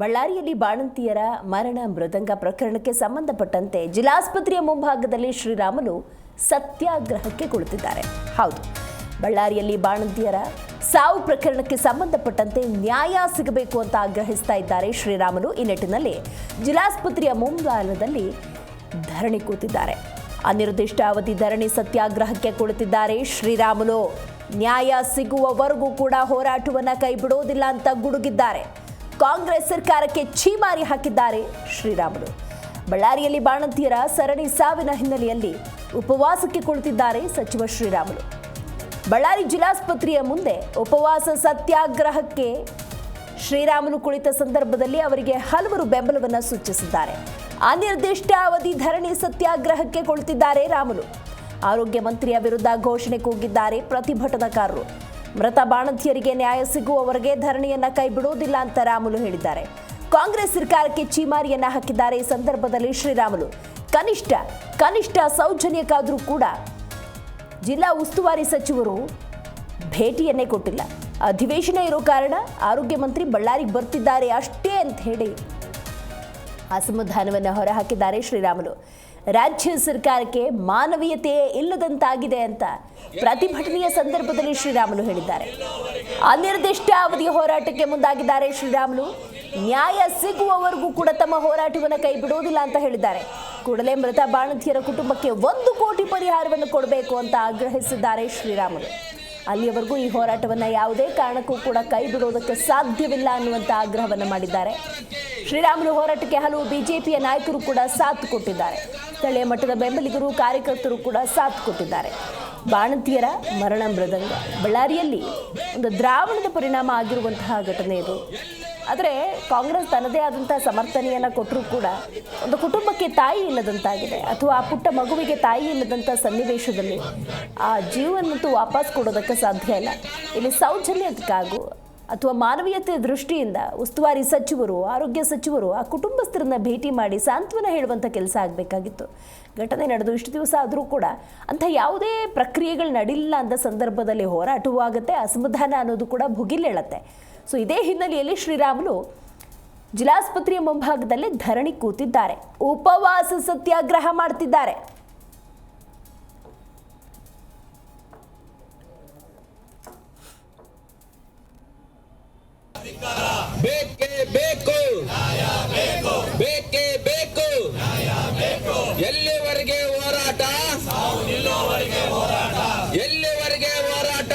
ಬಳ್ಳಾರಿಯಲ್ಲಿ ಬಾಣಂತಿಯರ ಮರಣ ಮೃದಂಗ ಪ್ರಕರಣಕ್ಕೆ ಸಂಬಂಧಪಟ್ಟಂತೆ ಜಿಲ್ಲಾಸ್ಪತ್ರೆಯ ಮುಂಭಾಗದಲ್ಲಿ ಶ್ರೀರಾಮುಲು ಸತ್ಯಾಗ್ರಹಕ್ಕೆ ಕುಳಿತಿದ್ದಾರೆ. ಹೌದು, ಬಳ್ಳಾರಿಯಲ್ಲಿ ಬಾಣಂತಿಯರ ಸಾವು ಪ್ರಕರಣಕ್ಕೆ ಸಂಬಂಧಪಟ್ಟಂತೆ ನ್ಯಾಯ ಸಿಗಬೇಕು ಅಂತ ಆಗ್ರಹಿಸ್ತಾ ಇದ್ದಾರೆ ಶ್ರೀರಾಮುಲು. ಈ ನಿಟ್ಟಿನಲ್ಲಿ ಜಿಲ್ಲಾಸ್ಪತ್ರೆಯ ಮುಂಭಾಗದಲ್ಲಿ ಧರಣಿ ಕೂತಿದ್ದಾರೆ. ಅನಿರ್ದಿಷ್ಟ ಅವಧಿ ಧರಣಿ ಸತ್ಯಾಗ್ರಹಕ್ಕೆ ಕುಳಿತಿದ್ದಾರೆ ಶ್ರೀರಾಮುಲು. ನ್ಯಾಯ ಸಿಗುವವರೆಗೂ ಕೂಡ ಹೋರಾಟವನ್ನು ಕೈ ಬಿಡೋದಿಲ್ಲ ಅಂತ ಗುಡುಗಿದ್ದಾರೆ. ಕಾಂಗ್ರೆಸ್ ಸರ್ಕಾರಕ್ಕೆ ಛೀಮಾರಿ ಹಾಕಿದ್ದಾರೆ ಶ್ರೀರಾಮುಲು. ಬಳ್ಳಾರಿಯಲ್ಲಿ ಬಾಣಂತಿಯರ ಸರಣಿ ಸಾವಿನ ಹಿನ್ನೆಲೆಯಲ್ಲಿ ಉಪವಾಸಕ್ಕೆ ಕುಳಿತಿದ್ದಾರೆ ಸಚಿವ ಶ್ರೀರಾಮುಲು. ಬಳ್ಳಾರಿ ಜಿಲ್ಲಾಸ್ಪತ್ರೆಯ ಮುಂದೆ ಉಪವಾಸ ಸತ್ಯಾಗ್ರಹಕ್ಕೆ ಶ್ರೀರಾಮುಲು ಕುಳಿತ ಸಂದರ್ಭದಲ್ಲಿ ಅವರಿಗೆ ಹಲವರು ಬೆಂಬಲವನ್ನು ಸೂಚಿಸಿದ್ದಾರೆ. ಅನಿರ್ದಿಷ್ಟ ಅವಧಿ ಧರಣಿ ಸತ್ಯಾಗ್ರಹಕ್ಕೆ ಕುಳಿತಿದ್ದಾರೆ ರಾಮುಲು. ಆರೋಗ್ಯ ಮಂತ್ರಿಯ ವಿರುದ್ಧ ಘೋಷಣೆ ಕೂಗಿದ್ದಾರೆ ಪ್ರತಿಭಟನಾಕಾರರು. ಮೃತ ಬಾಣಂತಿಯರಿಗೆ ನ್ಯಾಯ ಸಿಗುವವರೆಗೆ ಧರಣಿಯನ್ನ ಕೈ ಬಿಡುವುದಿಲ್ಲ ಅಂತ ರಾಮುಲು ಹೇಳಿದ್ದಾರೆ. ಕಾಂಗ್ರೆಸ್ ಸರ್ಕಾರಕ್ಕೆ ಚೀಮಾರಿಯನ್ನ ಹಾಕಿದ್ದಾರೆ ಈ ಸಂದರ್ಭದಲ್ಲಿ ಶ್ರೀರಾಮುಲು. ಕನಿಷ್ಠ ಕನಿಷ್ಠ ಸೌಜನ್ಯಕ್ಕಾದರೂ ಕೂಡ ಜಿಲ್ಲಾ ಉಸ್ತುವಾರಿ ಸಚಿವರು ಭೇಟಿಯನ್ನೇ ಕೊಟ್ಟಿಲ್ಲ. ಅಧಿವೇಶನ ಇರೋ ಕಾರಣ ಆರೋಗ್ಯ ಮಂತ್ರಿ ಬಳ್ಳಾರಿಗೆ ಬರ್ತಿದ್ದಾರೆ ಅಷ್ಟೇ ಅಂತ ಹೇಳಿ ಅಸಮಾಧಾನವನ್ನು ಹೊರಹಾಕಿದ್ದಾರೆ ಶ್ರೀರಾಮುಲು. ರಾಜ್ಯ ಸರ್ಕಾರಕ್ಕೆ ಮಾನವೀಯತೆಯೇ ಇಲ್ಲದಂತಾಗಿದೆ ಅಂತ ಪ್ರತಿಭಟನೆಯ ಸಂದರ್ಭದಲ್ಲಿ ಶ್ರೀರಾಮುಲು ಹೇಳಿದ್ದಾರೆ. ಅನಿರ್ದಿಷ್ಟ ಅವಧಿಯ ಹೋರಾಟಕ್ಕೆ ಮುಂದಾಗಿದ್ದಾರೆ ಶ್ರೀರಾಮುಲು. ನ್ಯಾಯ ಸಿಗುವವರೆಗೂ ಕೂಡ ತಮ್ಮ ಹೋರಾಟವನ್ನು ಕೈ ಬಿಡೋದಿಲ್ಲ ಅಂತ ಹೇಳಿದ್ದಾರೆ. ಕೂಡಲೇ ಮೃತ ಬಾಣಂತಿಯರ ಕುಟುಂಬಕ್ಕೆ ಒಂದು ಕೋಟಿ ಪರಿಹಾರವನ್ನು ಕೊಡಬೇಕು ಅಂತ ಆಗ್ರಹಿಸಿದ್ದಾರೆ ಶ್ರೀರಾಮುಲು. ಅಲ್ಲಿಯವರೆಗೂ ಈ ಹೋರಾಟವನ್ನು ಯಾವುದೇ ಕಾರಣಕ್ಕೂ ಕೂಡ ಕೈ ಬಿಡೋದಕ್ಕೆ ಸಾಧ್ಯವಿಲ್ಲ ಅನ್ನುವಂಥ ಆಗ್ರಹವನ್ನು ಮಾಡಿದ್ದಾರೆ. ಶ್ರೀರಾಮುಲು ಹೋರಾಟಕ್ಕೆ ಹಲವು ಬಿಜೆಪಿಯ ನಾಯಕರು ಕೂಡ ಸಾಥ್ ಕೊಟ್ಟಿದ್ದಾರೆ. ಸ್ಥಳೀಯ ಮಟ್ಟದ ಬೆಂಬಲಿಗರು, ಕಾರ್ಯಕರ್ತರು ಕೂಡ ಸಾಥ್ ಕೊಟ್ಟಿದ್ದಾರೆ. ಬಾಣಂತಿಯರ ಮರಣ ಮೃದಂಗ. ಬಳ್ಳಾರಿಯಲ್ಲಿ ಒಂದು ದ್ರಾವಣದ ಪರಿಣಾಮ ಆಗಿರುವಂತಹ ಘಟನೆ ಇದು. ಆದರೆ ಕಾಂಗ್ರೆಸ್ ತನ್ನದೇ ಆದಂಥ ಸಮರ್ಥನೆಯನ್ನು ಕೊಟ್ಟರೂ ಕೂಡ ಒಂದು ಕುಟುಂಬಕ್ಕೆ ತಾಯಿ ಇಲ್ಲದಂತಾಗಿದೆ ಅಥವಾ ಆ ಪುಟ್ಟ ಮಗುವಿಗೆ ತಾಯಿ ಇಲ್ಲದಂಥ ಸನ್ನಿವೇಶದಲ್ಲಿ ಆ ಜೀವನಂತೂ ವಾಪಸ್ ಕೊಡೋದಕ್ಕೆ ಸಾಧ್ಯ ಇಲ್ಲ. ಇಲ್ಲಿ ಸೌಜನ್ಯಕ್ಕಾಗೂ ಅಥವಾ ಮಾನವೀಯತೆ ದೃಷ್ಟಿಯಿಂದ ಉಸ್ತುವಾರಿ ಸಚಿವರು, ಆರೋಗ್ಯ ಸಚಿವರು ಆ ಕುಟುಂಬಸ್ಥರನ್ನ ಭೇಟಿ ಮಾಡಿ ಸಾಂತ್ವನ ಹೇಳುವಂಥ ಕೆಲಸ ಆಗಬೇಕಾಗಿತ್ತು. ಘಟನೆ ನಡೆದು ಇಷ್ಟು ದಿವಸ ಆದರೂ ಕೂಡ ಅಂಥ ಯಾವುದೇ ಪ್ರಕ್ರಿಯೆಗಳು ನಡಿಲ್ಲ ಅಂದ ಸಂದರ್ಭದಲ್ಲಿ ಹೋರಾಟವೂ ಆಗುತ್ತೆ ಅಸಮಾಧಾನ ಅನ್ನೋದು ಕೂಡ ಭುಗಿಲೇಳತ್ತೆ. ಸೊ ಇದೇ ಹಿನ್ನೆಲೆಯಲ್ಲಿ ಶ್ರೀರಾಮುಲು ಜಿಲ್ಲಾಸ್ಪತ್ರೆಯ ಮುಂಭಾಗದಲ್ಲಿ ಧರಣಿ ಕೂತಿದ್ದಾರೆ. ಉಪವಾಸ ಸತ್ಯಾಗ್ರಹ ಮಾಡ್ತಿದ್ದಾರೆ. ಬೇಕೇ ಬೇಕು. ಬೇಕೇ ಬೇಕು. ಎಲ್ಲಿವರೆಗೆ ಹೋರಾಟ? ಎಲ್ಲಿವರೆಗೆ ಹೋರಾಟ?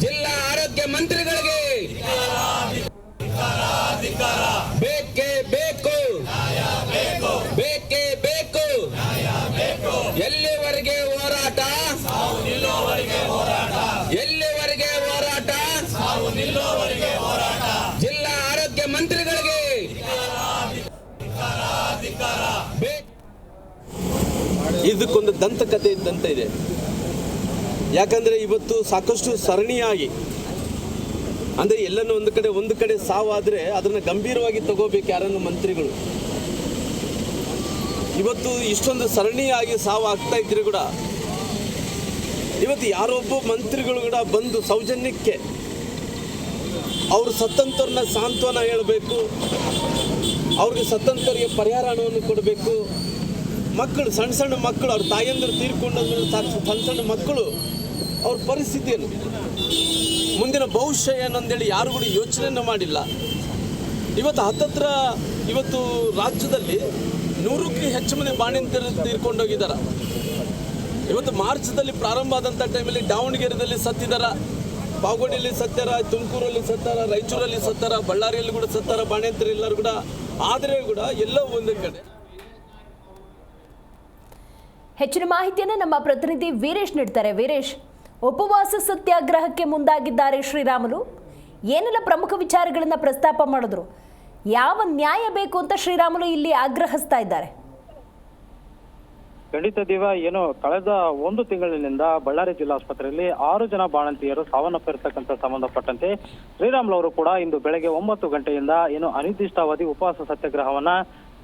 ಜಿಲ್ಲಾ ಆರೋಗ್ಯ ಮಂತ್ರಿಗಳಿಗೆ ಬೇಕೇ ಬೇಕು. ಬೇಕೇ ಬೇಕು. ಎಲ್ಲಿವರೆಗೆ ಹೋರಾಟ? ಎಲ್ಲಿವರೆಗೆ ಹೋರಾಟ? ಜಿಲ್ಲಾ ಆರೋಗ್ಯ ಮಂತ್ರಿಗಳಿಗೆ ಇದಕ್ಕೊಂದು ದಂತಕಥೆ ಇದ್ದಂತ ಇದೆ. ಯಾಕಂದರೆ ಇವತ್ತು ಸಾಕಷ್ಟು ಸರಣಿಯಾಗಿ, ಅಂದರೆ ಎಲ್ಲನೂ ಒಂದು ಕಡೆ ಒಂದು ಕಡೆ ಸಾವಾದರೆ ಅದನ್ನು ಗಂಭೀರವಾಗಿ ತಗೋಬೇಕು ಯಾರನ್ನು ಮಂತ್ರಿಗಳು. ಇವತ್ತು ಇಷ್ಟೊಂದು ಸರಣಿಯಾಗಿ ಸಾವು ಆಗ್ತಾ ಇದ್ರೆ ಕೂಡ, ಇವತ್ತು ಯಾರೊಬ್ಬ ಮಂತ್ರಿಗಳು ಕೂಡ ಬಂದು ಸೌಜನ್ಯಕ್ಕೆ ಅವರು ಸತ್ತಂತವ್ರನ್ನ ಸಾಂತ್ವನ ಹೇಳಬೇಕು, ಅವ್ರಿಗೆ ಸತ್ತಂತವ್ರಿಗೆ ಪರಿಹಾರ ಹಣವನ್ನು ಕೊಡಬೇಕು. ಮಕ್ಕಳು, ಸಣ್ಣ ಸಣ್ಣ ಮಕ್ಕಳು, ಅವ್ರ ತಾಯಂದಿರು ತೀರ್ಕೊಂಡ ಸಾಕು ಸಣ್ಣ ಸಣ್ಣ ಮಕ್ಕಳು ಅವ್ರ ಪರಿಸ್ಥಿತಿ ಏನು ಮುಂದಿನ ಭವಿಷ್ಯ ಏನಂದೇಳಿ ಯಾರು ಕೂಡ ಯೋಚನೆಯನ್ನು ಮಾಡಿಲ್ಲ. ಇವತ್ತು ಹತ್ತತ್ರ ಇವತ್ತು ರಾಜ್ಯದಲ್ಲಿ ನೂರಕ್ಕೂ ಹೆಚ್ಚು ಮಂದಿ ಬಾಣಿಂತರು ತೀರ್ಕೊಂಡೋಗಿದ್ದಾರೆ ಇವತ್ತು ಮಾರ್ಚ್ದಲ್ಲಿ ಪ್ರಾರಂಭ ಆದಂಥ ಟೈಮಲ್ಲಿ ದಾವಣಗೆರೆಯಲ್ಲಿ ಸತ್ತಿದಾರ. ಬಾಗೋಡಿಯಲ್ಲಿ ಸತ್ತಾರ, ತುಮಕೂರಲ್ಲಿ ಸತ್ತಾರ, ರಾಯಚೂರಲ್ಲಿ ಸತ್ತಾರ, ಬಳ್ಳಾರಿಯಲ್ಲಿ ಕೂಡ ಸತ್ತಾರ ಬಾಣಂತರು ಎಲ್ಲರೂ ಕೂಡ. ಆದರೆ ಕೂಡ ಎಲ್ಲೋ ಒಂದು ಕಡೆ. ಹೆಚ್ಚಿನ ಮಾಹಿತಿಯನ್ನು ನಮ್ಮ ಪ್ರತಿನಿಧಿ ವೀರೇಶ್ ನೀಡ್ತಾರೆ. ವೀರೇಶ್ ಉಪವಾಸ ಸತ್ಯಾಗ್ರಹಕ್ಕೆ ಮುಂದಾಗಿದ್ದಾರೆ ಶ್ರೀರಾಮುಲು. ಏನೆಲ್ಲ ಪ್ರಮುಖ ವಿಚಾರಗಳನ್ನು ಪ್ರಸ್ತಾಪ ಮಾಡಿದ್ರು? ಯಾವ ನ್ಯಾಯ ಬೇಕು ಅಂತ ಶ್ರೀರಾಮುಲು ಇಲ್ಲಿ ಆಗ್ರಹಿಸ್ತಾ ಇದ್ದಾರೆ. ಖಂಡಿತ ದೇವ, ಏನು ಕಳೆದ ಒಂದು ತಿಂಗಳಿನಿಂದ ಬಳ್ಳಾರಿ ಜಿಲ್ಲಾಸ್ಪತ್ರೆಯಲ್ಲಿ ಆರು ಜನ ಬಾಣಂತಿಯರು ಸಾವನ್ನಪ್ಪಿರ್ತಕ್ಕಂಥ ಸಂಬಂಧಪಟ್ಟಂತೆ ಶ್ರೀರಾಮುಲು ಅವರು ಕೂಡ ಇಂದು ಬೆಳಗ್ಗೆ ಒಂಬತ್ತು ಗಂಟೆಯಿಂದ ಏನು ಅನಿರ್ದಿಷ್ಟಾವಧಿ ಉಪವಾಸ ಸತ್ಯಾಗ್ರಹವನ್ನ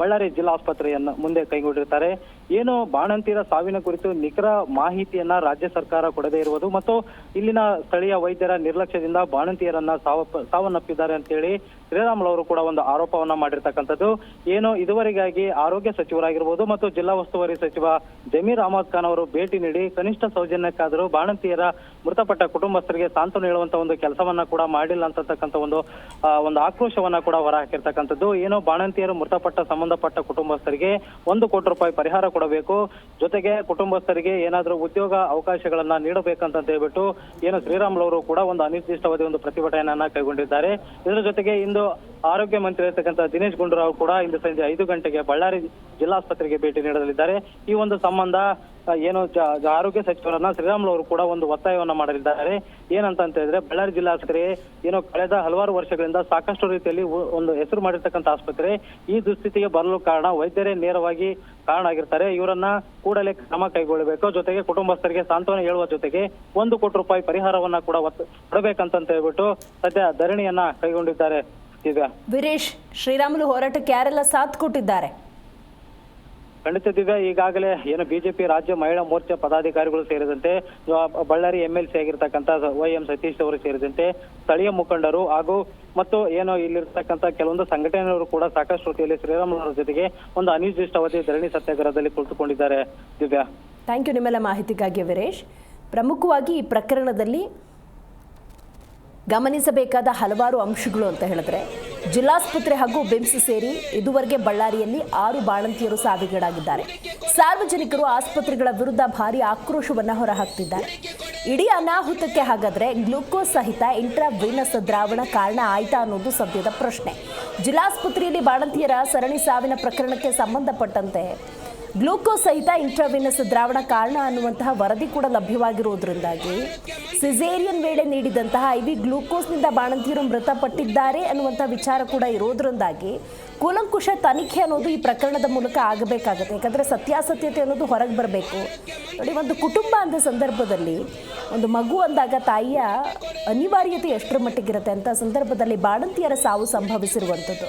ಬಳ್ಳಾರಿ ಜಿಲ್ಲಾಸ್ಪತ್ರೆಯನ್ನ ಮುಂದೆ ಕೈಗೊಂಡಿರ್ತಾರೆ. ಏನು ಬಾಣಂತಿರ ಸಾವಿನ ಕುರಿತು ನಿಖರ ಮಾಹಿತಿಯನ್ನ ರಾಜ್ಯ ಸರ್ಕಾರ ಕೊಡದೇ ಇರುವುದು ಮತ್ತು ಇಲ್ಲಿನ ಸ್ಥಳೀಯ ವೈದ್ಯರ ನಿರ್ಲಕ್ಷ್ಯದಿಂದ ಬಾಣಂತಿಯರನ್ನ ಸಾವ ಸಾವನ್ನಪ್ಪಿದ್ದಾರೆ ಅಂತೇಳಿ ಶ್ರೀರಾಮುಲು ಅವರು ಕೂಡ ಒಂದು ಆರೋಪವನ್ನ ಮಾಡಿರ್ತಕ್ಕಂಥದ್ದು. ಏನು ಇದುವರೆಗಾಗಿ ಆರೋಗ್ಯ ಸಚಿವರಾಗಿರ್ಬೋದು ಮತ್ತು ಜಿಲ್ಲಾ ಉಸ್ತುವಾರಿ ಸಚಿವ ಜಮೀರ್ ಅಹಮದ್ ಖಾನ್ ಅವರು ಭೇಟಿ ನೀಡಿ ಕನಿಷ್ಠ ಸೌಜನ್ಯಕ್ಕಾದರೂ ಬಾಣಂತಿಯರ ಮೃತಪಟ್ಟ ಕುಟುಂಬಸ್ಥರಿಗೆ ಸಾಂತ್ವನ ಹೇಳುವಂತ ಒಂದು ಕೆಲಸವನ್ನ ಕೂಡ ಮಾಡಿಲ್ಲ ಅಂತಕ್ಕಂಥ ಒಂದು ಒಂದು ಆಕ್ರೋಶವನ್ನ ಕೂಡ ಹೊರಹಾಕಿರ್ತಕ್ಕಂಥದ್ದು. ಏನೋ ಏನು ಬಾಣಂತಿಯರು ಮೃತಪಟ್ಟ, ಸಂಬಂಧಪಟ್ಟ ಕುಟುಂಬಸ್ಥರಿಗೆ ಒಂದು ಕೋಟಿ ರೂಪಾಯಿ ಪರಿಹಾರ ಕೊಡಬೇಕು. ಜೊತೆಗೆ ಕುಟುಂಬಸ್ಥರಿಗೆ ಏನಾದರೂ ಉದ್ಯೋಗ ಅವಕಾಶಗಳನ್ನ ನೀಡಬೇಕಂತ ಹೇಳ್ಬಿಟ್ಟು, ಏನು ಶ್ರೀರಾಮುಲು ಅವರು ಕೂಡ ಒಂದು ಅನಿರ್ದಿಷ್ಟವಾದ ಒಂದು ಪ್ರತಿಭಟನೆಯನ್ನ ಕೈಗೊಂಡಿದ್ದಾರೆ. ಇದರ ಜೊತೆಗೆ ಇಂದು ಆರೋಗ್ಯ ಮಂತ್ರಿ ಇರತಕ್ಕಂಥ ದಿನೇಶ್ ಗುಂಡೂರಾವ್ ಕೂಡ ಇಂದು ಸಂಜೆ ಐದು ಗಂಟೆಗೆ ಬಳ್ಳಾರಿ ಜಿಲ್ಲಾಸ್ಪತ್ರೆಗೆ ಭೇಟಿ ನೀಡಲಿದ್ದಾರೆ. ಈ ಒಂದು ಸಂಬಂಧ ಏನು ಆರೋಗ್ಯ ಸಚಿವರನ್ನ ಶ್ರೀರಾಮುಲು ಅವರು ಕೂಡ ಒಂದು ಒತ್ತಾಯವನ್ನ ಮಾಡಲಿದ್ದಾರೆ. ಏನಂತ ಹೇಳಿದ್ರೆ, ಬಳ್ಳಾರಿ ಜಿಲ್ಲಾಸ್ಪತ್ರೆ ಏನು ಕಳೆದ ಹಲವಾರು ವರ್ಷಗಳಿಂದ ಸಾಕಷ್ಟು ರೀತಿಯಲ್ಲಿ ಒಂದು ಹೆಸರು ಮಾಡಿರ್ತಕ್ಕಂಥ ಆಸ್ಪತ್ರೆ. ಈ ದುಸ್ಥಿತಿಗೆ ಬರಲು ಕಾರಣ ವೈದ್ಯರೇ ನೇರವಾಗಿ ಕಾರಣ ಆಗಿರ್ತಾರೆ. ಇವರನ್ನ ಕೂಡಲೇ ಕ್ರಮ ಕೈಗೊಳ್ಳಬೇಕು. ಜೊತೆಗೆ ಕುಟುಂಬಸ್ಥರಿಗೆ ಸಾಂತ್ವನ ಹೇಳುವ ಜೊತೆಗೆ ಒಂದು ಕೋಟಿ ರೂಪಾಯಿ ಪರಿಹಾರವನ್ನ ಕೂಡ ಕೊಡಬೇಕಂತ ಹೇಳ್ಬಿಟ್ಟು ಸದ್ಯ ಧರಣಿಯನ್ನ ಕೈಗೊಂಡಿದ್ದಾರೆ. ವೀರೇಶ್ ಶ್ರೀರಾಮುಲು ಹೋರಾಟಕ್ಕೆ ಯಾರೆಲ್ಲ ಸಾಥ್ ಕೊಟ್ಟಿದ್ದಾರೆ? ಖಂಡಿತ ದಿವ್ಯ ಈಗಾಗಲೇ ಏನು ಬಿಜೆಪಿ ರಾಜ್ಯ ಮಹಿಳಾ ಮೋರ್ಚಾ ಪದಾಧಿಕಾರಿಗಳು ಸೇರಿದಂತೆ ಬಳ್ಳಾರಿ ಎಂ ಎಲ್ ಸಿ ಆಗಿರ್ತಕ್ಕಂಥ ವೈ ಎಂ ಸತೀಶ್ ಅವರು ಸೇರಿದಂತೆ ಸ್ಥಳೀಯ ಮುಖಂಡರು ಹಾಗೂ ಮತ್ತು ಏನು ಇಲ್ಲಿರ್ತಕ್ಕಂಥ ಕೆಲವೊಂದು ಸಂಘಟನೆಯವರು ಕೂಡ ಸಾಕಷ್ಟು ರೀತಿಯಲ್ಲಿ ಶ್ರೀರಾಮುಲು ಜೊತೆಗೆ ಒಂದು ಅನಿರ್ದಿಷ್ಟಾವಧಿ ಧರಣಿ ಸತ್ಯಾಗ್ರಹದಲ್ಲಿ ಕುಳಿತುಕೊಂಡಿದ್ದಾರೆ. ದಿವ್ಯಾ. ಥ್ಯಾಂಕ್ ಯು ನಿಮ್ಮೆಲ್ಲ ಮಾಹಿತಿಗಾಗಿ ವಿರೇಶ್. ಪ್ರಮುಖವಾಗಿ ಈ ಪ್ರಕರಣದಲ್ಲಿ ಗಮನಿಸಬೇಕಾದ ಹಲವಾರು ಅಂಶಗಳು ಅಂತ ಹೇಳಿದ್ರೆ, ಜಿಲ್ಲಾಸ್ಪತ್ರೆ ಹಾಗೂ ಬಿಮ್ಸ್ ಸೇರಿ ಇದುವರೆಗೆ ಬಳ್ಳಾರಿಯಲ್ಲಿ ಆರು ಬಾಣಂತಿಯರು ಸಾವಿಗೀಡಾಗಿದ್ದಾರೆ. ಸಾರ್ವಜನಿಕರು ಆಸ್ಪತ್ರೆಗಳ ವಿರುದ್ಧ ಭಾರಿ ಆಕ್ರೋಶವನ್ನು ಹೊರಹಾಕ್ತಿದ್ದಾರೆ. ಇಡೀ ಅನಾಹುತಕ್ಕೆ ಹಾಗಾದ್ರೆ ಗ್ಲೂಕೋಸ್ ಸಹಿತ ಇಂಟ್ರಾವೀನಸ್ ದ್ರಾವಣ ಕಾರಣ ಆಯ್ತಾ ಅನ್ನೋದು ಸದ್ಯದ ಪ್ರಶ್ನೆ. ಜಿಲ್ಲಾಸ್ಪತ್ರೆಯಲ್ಲಿ ಬಾಣಂತಿಯರ ಸರಣಿ ಸಾವಿನ ಪ್ರಕರಣಕ್ಕೆ ಸಂಬಂಧಪಟ್ಟಂತೆ ಗ್ಲೂಕೋಸ್ ಸಹಿತ ಇಂಟ್ರಾವಿನಸ್ ದ್ರಾವಣ ಕಾರಣ ಅನ್ನುವಂತಹ ವರದಿ ಕೂಡ ಲಭ್ಯವಾಗಿರುವುದರಿಂದಾಗಿ ಸಿಸೇರಿಯನ್ ವೇಳೆ ನೀಡಿದಂತಹ ಐವಿ ಗ್ಲೂಕೋಸ್ನಿಂದ ಬಾಣಂತಿಯರು ಮೃತಪಟ್ಟಿದ್ದಾರೆ ಅನ್ನುವಂಥ ವಿಚಾರ ಕೂಡ ಇರೋದ್ರಿಂದಾಗಿ ಕೂಲಂಕುಷ ತನಿಖೆ ಅನ್ನೋದು ಈ ಪ್ರಕರಣದ ಮೂಲಕ ಆಗಬೇಕಾಗುತ್ತೆ. ಯಾಕಂದರೆ ಸತ್ಯಾಸತ್ಯತೆ ಅನ್ನೋದು ಹೊರಗೆ ಬರಬೇಕು. ನೋಡಿ, ಒಂದು ಕುಟುಂಬ ಅಂದ ಸಂದರ್ಭದಲ್ಲಿ, ಒಂದು ಮಗು ಅಂದಾಗ ತಾಯಿಯ ಅನಿವಾರ್ಯತೆ ಎಷ್ಟರ ಮಟ್ಟಿಗಿರುತ್ತೆ ಅಂತ ಸಂದರ್ಭದಲ್ಲಿ ಬಾಣಂತಿಯರ ಸಾವು ಸಂಭವಿಸಿರುವಂಥದ್ದು.